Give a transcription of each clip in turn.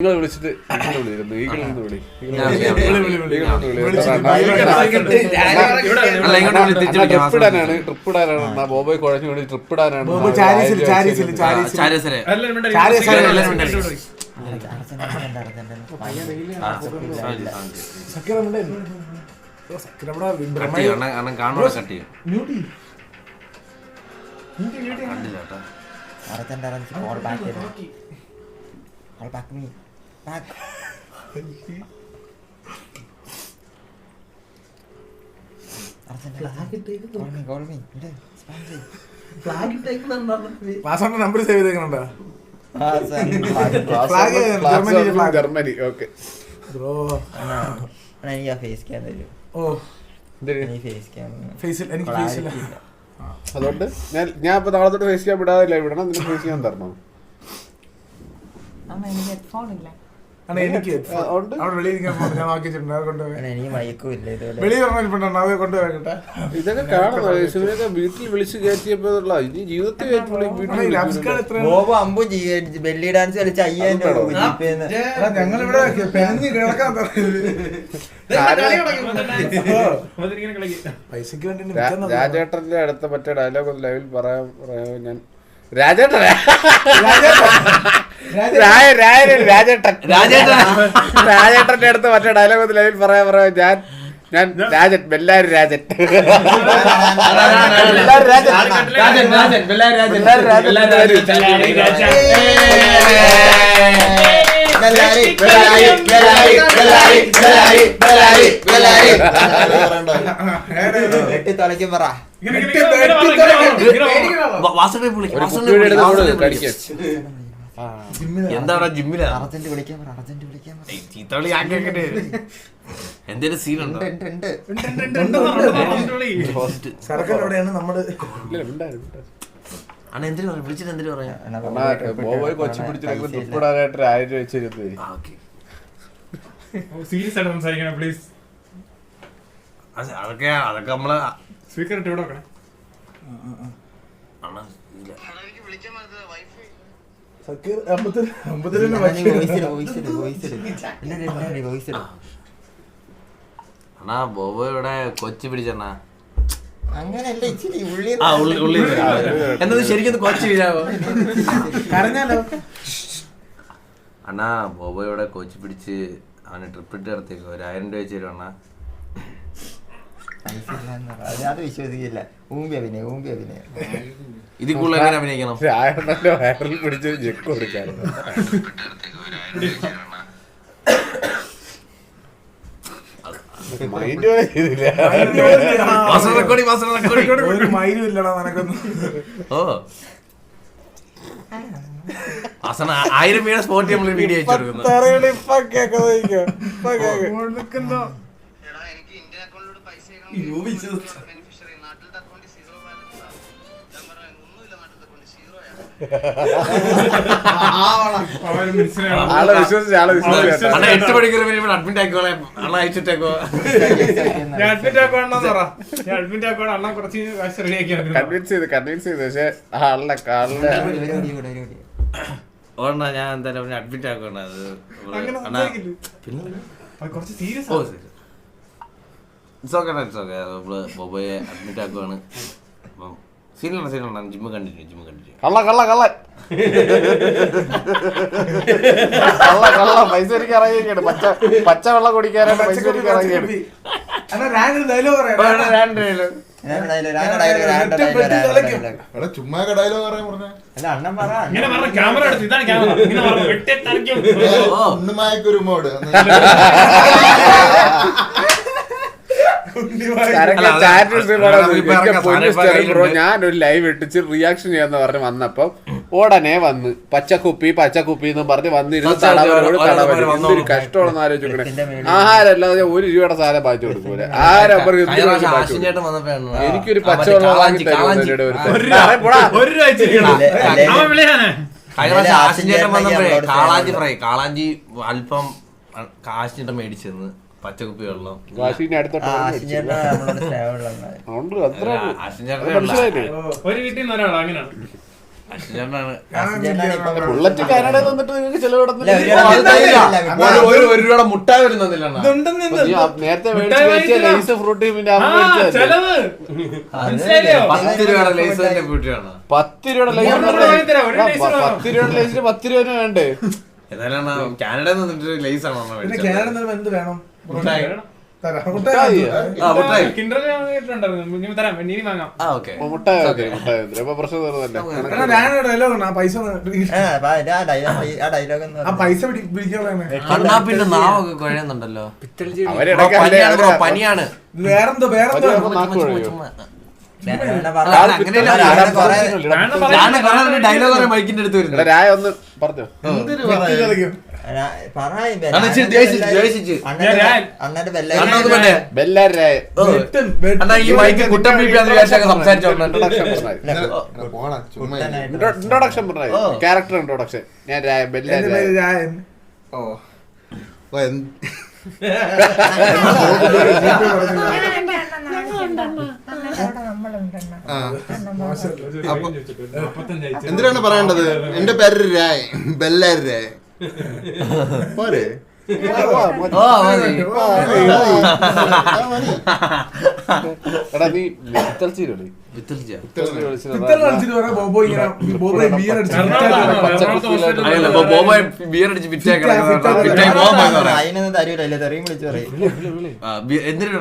നിങ്ങൾ വിളിച്ചിട്ട് ഈഗിളിന്ന് വിളി. ഞാൻ വിളിക്കാം. ഈഗിളിന്ന് വിളിച്ചിട്ട് അണ്ണാ, അല്ല, ഇങ്ങോട്ട് വിളി, തിരിച്ച് അണ്ണാ, വിളിക്കാം. ട്രിപ്പ് ഇടാനാണ് ട്രിപ്പ് ഇടാനാണ്. അണ്ണാ, ബോബോയ് കുഴഞ്ഞു വേണ്ടി ട്രിപ്പ് ഇടാനാണ്. ബോബോയ് അണ്ണാ, ചാരീസിൽ, ആയിരം ചാരീസിൽ, രൂപ ചാരീസിൽ. ചാരിസരെ സക്കീർ നമ്മുടെ ഓ, സക്കീർ നമ്മുടെ കട്ട് ബ്രഹ്മ- ചെയ്യും അണ്ണൻ അണ്ണൻ കാണുവാ കട്ട് ചെയ്യും. മ്യൂട്ട് ചെയ്യ്. കണ്ടില്ല കേട്ടോ number save Germany bro face ഓ ഫേസ് എനിക്ക് അതുകൊണ്ട് ഞാൻ ഞാൻ ഇപ്പൊ നാളെ തൊട്ട് ഫേസ് ചെയ്യാൻ വിടാതില്ല ഇവിടെ നിനക്ക് ഫേസ് ചെയ്യാൻ തരണം അമ്മ എനിക്ക് ഹെഡ്ഫോൺ ഇല്ല എനിക്ക് ഉണ്ട്. അവിടെ വെളിയിൽ ഇരിക്കാൻ പോകുന്നു ഞാൻ വാക്കിച്ചിട്ടുണ്ട് അത് കൊണ്ടുപോയി. അത് ഇതൊക്കെ കാണണം. യേശുവിനൊക്കെ വീട്ടിൽ വിളിച്ച് കയറ്റിയപ്പോഴുള്ള ഇനി ജീവിതത്തിൽ ബെല്ലി ഡാൻസ് കളിച്ച് അയ്യായിരം രൂപ അതെന്താണോ? കൊടുക്കും ജിപേന്ന്. ഞങ്ങളിവിടെ പെനഞ്ഞ് കിടക്കാൻ പൈസക്ക് വേണ്ടി രാജേട്ടന്റെ അടുത്ത മറ്റേ ഡയലോഗ് ലൈവിൽ പറയാൻ പറയാൻ ഞാൻ. രാജേട്ടൻ. രാജേട്ടൻ. രാജേട്ടന്റെ അടുത്ത് മറ്റേ ഡയലോഗ് ലൈവിൽ പറയാൻ പറയാ ഞാൻ ഞാൻ രാജൻ ബെല്ലാരി രാജൻ. ബെല്ലാരി രാജൻ. തുളയ്ക്കും പറ. എന്താ ജിമ്മിലാ? അർജന്റ് വിളിക്കാൻ പറ അർജന്റ് വിളിക്കാൻ പറ. ചീത്തവിളി ആക്കിയൊക്കെ എന്തേലും സീൻ ഉണ്ട്, ഉണ്ട്, ഉണ്ട്. ഫസ്റ്റ് സർക്കൽ എവിടെയാണ്? മിണ്ടാതിരി. അണ്ണ എന്തിനു പറയാം? വിളിച്ചിട്ട് എന്തിനു പറയാം? ബോബോയ് കൊച്ചി പിടിച്ചിട്ട് ഒരു ആയിരം രൂപ സീരിയസ് ആയിട്ട് സംസാരിക്കണം പ്ലീസ് അത് അതൊക്കെ അതൊക്കെ നമ്മൾ സ്പീക്കർ ഇട്ട് ഇവിടെ വെക്കണേ. അണ്ണ ഇല്ല. സക്കീർ. അണ്ണാ ബോബോ ഇവിടെ കൊച്ചി പിടിച്ചണ്ണാ. അങ്ങനെയല്ല ഇച്ചിരി ഉള്ളി ആ ഉള്ളി ഉള്ളി എന്നത് ശരിക്കും കൊച്ചി വീഴാവോ? കരഞ്ഞാലോ? അണ്ണാ ബോബോയോടെ കോച്ച് പിടിച്ച് അവന് ട്രിപ്പ് ഇട്ട് നടത്തിയേക്കോ ഒരു ആയിരം രൂപ വെച്ച് തരും അണ്ണാ. അത് വിശ്വസിക്കില്ല. ഊമ്പി അഭിനയം ഊമ്പി അഭിനയം ഇതിൽ കൂടുതൽ എങ്ങനെ അഭിനയിക്കണം? വയറിൽ പിടിച്ചൊരു ജെക്ക് കൊടുക്കാൻ മൈൻഡ് ചെയ്തില്ല. ഒരു മൈലും ഇല്ലടാ നിനക്കൊന്നും. ഓ. മാസം ആയിരം വീണ സ്പോട്ട് നമ്മൾ വീഡിയോ അയച്ചു കൊടുക്കുന്നു. ആളെ വിശ്വസിച്ച് ആളെ വിശ്വസിച്ച് അണ്ണാ എട്ട് മണിക്കൂർ വരുമ്പോൾ അഡ്മിറ്റ് ആക്കോളെ അണ്ണ അയച്ചിട്ടേക്കോ. ഞാൻ അഡ്മിറ്റ് ആക്കുവാണെന്ന് പറ. ഞാൻ അഡ്മിറ്റ് ആക്കുവാണ്. അണ്ണാ കുറച്ച് കാശ് റെഡിയാക്കിയാണ് കൺവിൻസ് ചെയ്ത് കൺവിൻസ് ചെയ്ത്. പക്ഷെ ആളുടെ ആളുടെ. ഓണ ഞാൻ എന്തായാലും അവനെ അഡ്മിറ്റ് ആക്കണം അത് അങ്ങനെ അണ്ണാ പിന്നെ? കുറച്ച് serious oh it's okay it's okay നമ്മൾ ബൊബോയെ അഡ്മിറ്റ് ആക്കുവാണ്. സീനിലാണ് സീനിലാണ് ജിമ്മ് കണ്ടിന്യൂ ജിമ്മ് കണ്ടിന്യൂ കള്ള കള്ള കള്ള. കള്ള കള്ള. പൈസ ഇറങ്ങിയാണ് പച്ച പച്ച വെള്ളം കുടിക്കാനായിട്ട് പൈസ ഇറങ്ങിയാണ് ചുമ്മാ ഡയലോഗ് പറയാൻ പറഞ്ഞേ. അല്ല അണ്ണൻ പറ ഇങ്ങനെ പറഞ്ഞ ക്യാമറ എടുത്ത് ഇതാണ് ക്യാമറ ഇങ്ങനെ പറഞ്ഞ വെട്ടി മോഡ് അല്ല, അത് അത് ഇപ്പൊ ഇറക്കാം. സാധനം ഇപ്പൊ ബ്രോ. ഞാനൊരു ലൈവ് ഇട്ടിച്ച് റിയാക്ഷൻ ചെയ്യാന്ന് പറഞ്ഞ് വന്നപ്പം ഉടനെ വന്ന് പച്ചക്കുപ്പി പച്ചക്കുപ്പി എന്ന് പറഞ്ഞ് വന്നിരുന്ന് തടവരോട് തടവരും. എന്തൊരു കഷ്ടമാണെന്ന് ആലോചിക്കണേ ആഹാരം അല്ലാതെ ഒരു രൂപയുടെ സാധനം പാച്ചു കൊടുക്കൂല? ആരും എനിക്കൊരു പച്ചവെള്ളം വാങ്ങി കാളാഞ്ചി, തരുമോ? കാളാഞ്ചി. കാളാഞ്ചി ഫ്രൈ കാളാഞ്ചി അല്പം കാശിന്റെ മേടിച്ചെന്ന് പച്ചക്കുപ്പി വെള്ളം ഒരു വീട്ടിൽ നിന്ന് ഒരാൾ അങ്ങനെയാണ്. അച്ഛനാണ് ബുള്ളറ്റ് കാനഡയിൽ തന്നിട്ട് നിങ്ങൾക്ക് മുട്ടായി വരുന്നില്ല നേരത്തെ മേടിച്ച് ലൈസ് ഫ്രൂട്ടി പത്ത് രൂപയുടെ ലൈസൻസിന്റെ കുട്ടിയാണ് പത്ത് രൂപയുടെ ലൈസ് രൂപ. പത്ത് രൂപയുടെ ലൈസിന് പത്ത് വേണ്ടേ? ഏതായാലും കാനഡയിൽ തന്നിട്ട് ലൈസ് ആണോ കാനഡ എന്ത് വേണം? കണ്ണാപ്പിന്റെ നാവൊക്കെ കുഴയുന്നുണ്ടല്ലോ. പനിയാണ് വേറെന്തോ വേറെന്തോ ഡയലോഗ് മൈക്കിന്റെ അടുത്ത് എടാ, പറഞ്ഞോ ഇൻട്രൊഡക്ഷൻ ക്യാരക്ടർ ഇൻട്രൊഡക്ഷൻ ഞാൻ ഓ എന്തിനാണ് പറയേണ്ടത്? എന്റെ പേര് രായ് ബെല്ലാരി രായ് പോരെ ഓ മതി എടാ നീ വിത്തൽച്ചീരല്ലേ വിത്തലിച്ച. ഇത്ര കളിച്ചിട്ട് പറയാം ബോബോ ഇങ്ങനെ ബോബോ ബിയർ അടിച്ച് എറണാകുളത്താണോ? ഫിറ്റായിട്ട് എറണാകുളത്ത് ഹോസ്റ്റലിൽ അയ്യല്ല, ഇപ്പൊ ബോബോയ് ബിയർ അടിച്ച് ഫിറ്റാ, ഫിറ്റാ. വിറ്റായി പോകാൻ പറയാം അതിനൊന്നും തരൂല തെറിയും വിളിച്ചു പറയും എന്തിനു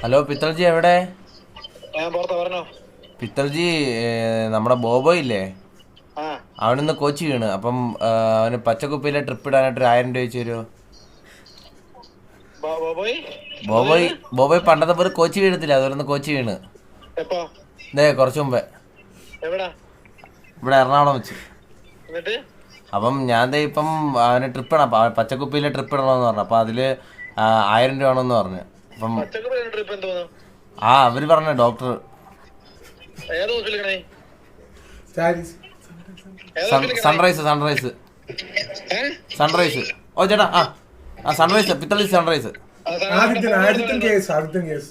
ഹലോ പിത്തൽജി എവിടെ? പിത്തൽജി നമ്മുടെ ബോബോ ഇല്ലേ അവനിന്ന് കോച്ച് വീണ്. അപ്പം അവന് പച്ചക്കുപ്പിയിലെ ട്രിപ്പ് ഇടാനായിട്ട് ഒരു ആയിരം രൂപ വെച്ച് തരുമോ ബോബോയ്? ബോബോയ് പണ്ടത്തെ പോലെ കോച്ച് വീഴത്തില്ല. അതുപോലെ കോച്ച് വീണ്. ഇതേ കുറച്ച് മുമ്പേ. ഇവിടെ എറണാകുളം വെച്ച്. അപ്പം ഞാൻ ഇപ്പം അവന് ട്രിപ്പ് ഇടാം പച്ചക്കുപ്പിയിലെ ട്രിപ്പ് ഇടണമെന്ന് പറഞ്ഞു. അപ്പൊ അതിൽ ആയിരം രൂപ ആണെന്ന് പറഞ്ഞു. അപ്പം ആ അവർ പറഞ്ഞ ഡോക്ടർ. Sunrise Sunrise. സൺറൈസ്. ഓ ചേട്ടാ ആ ആ Sunrise പിത്തളി Sunrise. Adithyan Adithyan case Adithyan case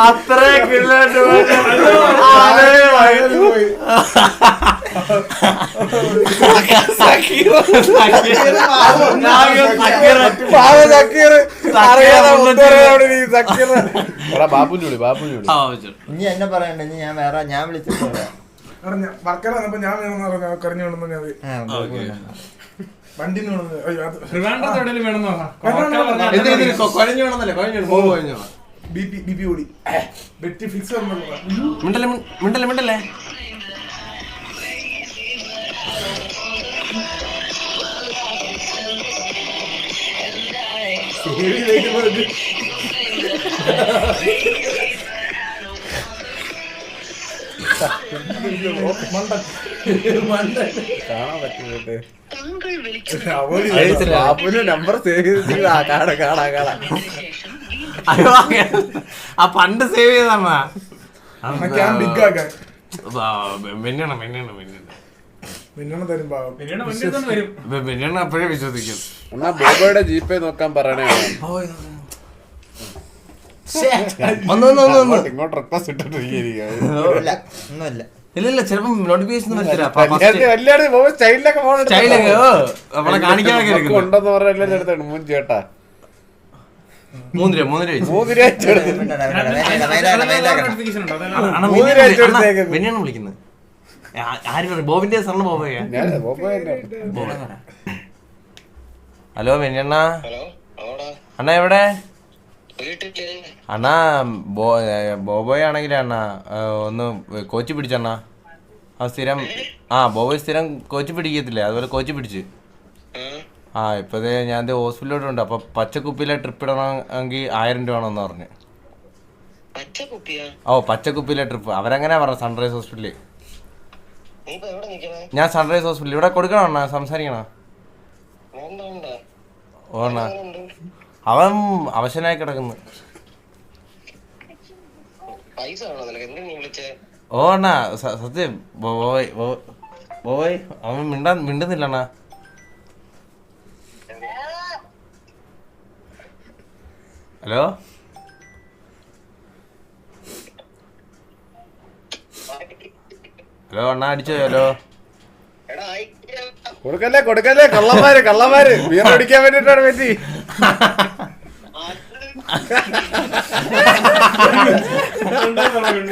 അത്ര ബാബുവിനെ വിളി ബാബുവിനെ വിളി ഇനി എന്നെ പറയണ്ട ഇനി ഞാൻ വേറെ ഞാൻ വിളിച്ചിട്ട് പറയാം. വർക്കല വന്നപ്പോ ഞാൻ വേണമെന്ന് പറഞ്ഞു കറിഞ്ഞു കൊണ്ടെന്ന് ഞാൻ. വണ്ടി മിണ്ടല്ലേ മിണ്ടല്ലേ മിണ്ടല്ലേ? കാണാൻ പറ്റുന്നുണ്ട് ബാബുവിന്റെ നമ്പർ സേവ് ചെയ്ത് കാണാ കാണാ കാണാ. അയ്യോ ആ പണ്ട് സേവ് ചെയ്താ മിന്നണം മിന്നണം മിന്നണം. അപ്പോഴേ വിശ്വസിക്കും. എന്നാ ബോബോയുടെ ജിപേ നോക്കാൻ പറയണേ. ഇങ്ങോട്ട് റിക്വസ്റ്റ് ഇട്ടിട്ടിരിക്കുക ഒന്നുമില്ല. ഇല്ല ഇല്ല ചിലപ്പം നോട്ടിഫിക്കേഷൻ ഓ നമ്മളെ കാണിക്കാനൊക്കെ ഉണ്ടെന്ന് മൂന്ന് ചേട്ടാ. വിളിക്കുന്നത്. ആര് ബോബിന്റെ സാറിന് ബോബോയാ ഹലോ മിന്നണ്ണ അണ്ണ എവിടെ? അണ്ണാ ബോ ബോബോയ് ആണെങ്കിലേ അണ്ണാ ഒന്ന് കോച്ച് പിടിച്ചണ്ണാ ആ സ്ഥിരം ആ ബോബോയ് സ്ഥിരം കോച്ച് പിടിക്കത്തില്ലേ? അതുപോലെ കോച്ച് പിടിച്ച്. ആ ഇപ്പതേ ഞാൻ ഹോസ്പിറ്റലിലോട്ടുണ്ട്. അപ്പൊ പച്ചക്കുപ്പിയിലെ ട്രിപ്പ് ഇടണമെങ്കിൽ ആയിരം രൂപ ആണെന്ന് പറഞ്ഞു. ഓ പച്ചക്കുപ്പിയിലെ ട്രിപ്പ് അവരങ്ങനെ പറഞ്ഞു സൺറൈസ് ഹോസ്പിറ്റലിൽ ഞാൻ സൺറൈസ് ഹോസ്പിറ്റലിൽ ഇവിടെ കൊടുക്കണോ അണ്ണാ? സംസാരിക്കണോ? ഓ അണ്ണാ. അവൻ അവശനായി കിടക്കുന്നു. ഓ അണ്ണാ സത്യം ബോയ് അവൻ മിണ്ടാ മിണ്ടുന്നില്ല അണ്ണാ. ഹലോ? ഹലോ അണ്ണാ അടിച്ചോ ഹലോ? കൊടുക്കല്ലേ കൊടുക്കല്ലേ കള്ളന്മാര് കള്ളന്മാര്. ബിയർ അടിക്കാൻ വേണ്ടിട്ടാണ് പറ്റി.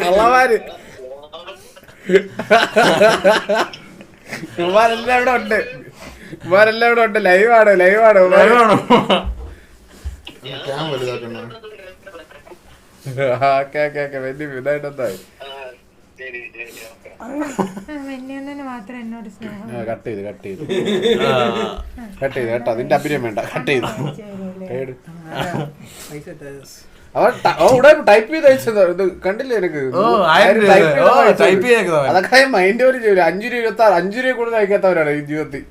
കള്ളന്മാര്. ഇവന്മാരെല്ലാം ഇവിടെ ഉണ്ട്. ഇവന്മാരെല്ലാം ഇവിടെ ഉണ്ട്. ലൈവാണ് ലൈവാണ് വലുതാക്കണ? Okay okay okay. വലിയ ഇതായിട്ടെന്തായി മാത്രം എന്നോട് സ്നേഹം കട്ട് ചെയ്ത് കട്ട് ചെയ്ത്. കട്ട് ചെയ്ത് കേട്ടോ. അതിന്റെ അഭിനയം വേണ്ട. കട്ട് ചെയ്ത്. അവൻ ടൈപ്പ് ചെയ്ത് അയച്ചത്. ഇത് കണ്ടില്ലേ എനിക്ക് രൂപ. അതൊക്കെ മൈൻഡ് ഒരു ചെയ്യില്ല അഞ്ചു രൂപ ഇരുപത്തി ആറ് അഞ്ചു രൂപ കൂടുതൽ അയക്കാത്തവരാണ് ഈ ജീവിതത്തിൽ.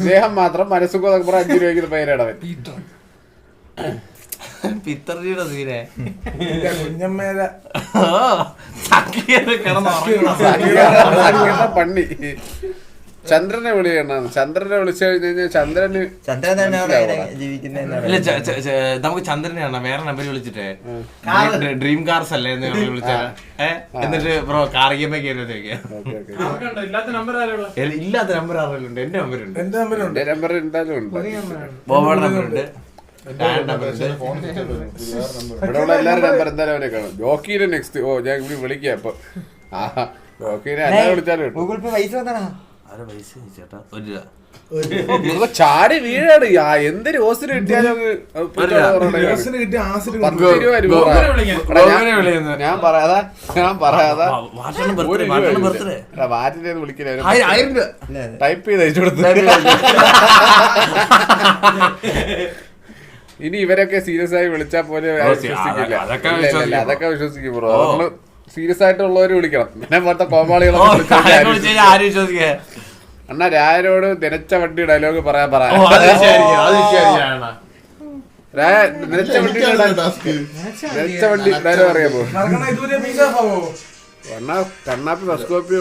സ്നേഹം മാത്രം മനസ്സുഖം അഞ്ചു രൂപയ്ക്ക് പേരാണ് അവൻ പിത്തർജിയുടെ സീനെ. കുഞ്ഞമ്മേര. പണ്ണി ചന്ദ്രനെ വിളിക്കണം ചന്ദ്രനെ വിളിച്ചു കഴിഞ്ഞ് കഴിഞ്ഞാൽ ചന്ദ്രന് ചന്ദ്രൻ തന്നെ നമുക്ക് ചന്ദ്രനെ ആണ് ഇല്ല ച- ച- ച- നമുക്ക് ചന്ദ്രനെയാണ് വേറെ നമ്പർ വിളിച്ചിട്ടേ. ഡ്രീ- ഡ്രീം കാർസ് അല്ലേ എന്ന് വിളിച്ച. ഏ? എന്നിട്ട് ബ്രോ കാർഗിയമ്മ കയറി ഓക്കെ ഓക്കെ? ഇല്ലാത്ത നമ്പർ ആരുള്ള ഇല്ലാത്ത നമ്പർ ആരെങ്കിലും എന്റെ നമ്പർ ഉണ്ട്. എന്റെ നമ്പരുണ്ട് എന്റെ നമ്പർ എന്തായാലും ഉണ്ട്. ബോബയുടെ നമ്പർ ഉണ്ട്. നമ്പർ ഉണ്ട് ഇവിടെ ഉള്ള എല്ലാവരും നമ്പർ എന്തായാലും അവരെ കാണും. ജോക്കീനെ നെക്സ്റ്റ് ഓ ഞാൻ ഇവിടെ വിളിക്കാം ഇപ്പൊ ജോക്കിനെ വിളിച്ചാലും ഗൂഗിൾ പേ പൈസ വന്നടാ ആരെ പൈസ ചേട്ടാ? ഒരു രൂപ. ചാടി വീഴാണ്. ആ എന്തൊരു ഓസിന് കിട്ടിയാലും ഞാൻ- വിളിക്കുന്നു. ഞാൻ പറയാതാ. ഞാൻ പറയാതാ. വാറ്റിന്റെ വിളിക്കില്ല. ടൈപ്പ് ചെയ്ത് അയച്ചു കൊടുത്തു. ഇനി ഇവരൊക്കെ സീരിയസ് ആയി വിളിച്ചാൽ പോലെ വിശ്വസിക്കില്ല. അതൊക്കെ- വിശ്വസിക്കും. ബ്രോ. നമ്മൾ സീരിയസ് ആയിട്ടുള്ളവര് വിളിക്കണം. പിന്നെ പോലത്തെ കോമാളികളൊക്കെ അണ്ണ രായരോട് നനച്ച വണ്ടി ഡയലോഗ് പറയാൻ പറയാ നനച്ച വണ്ടി ടാസ്ക്. നനച്ച വണ്ടി ഡയലോഗ് അറിയാമോ? കണ്ണാപ്പി ബസ് കോപ്പി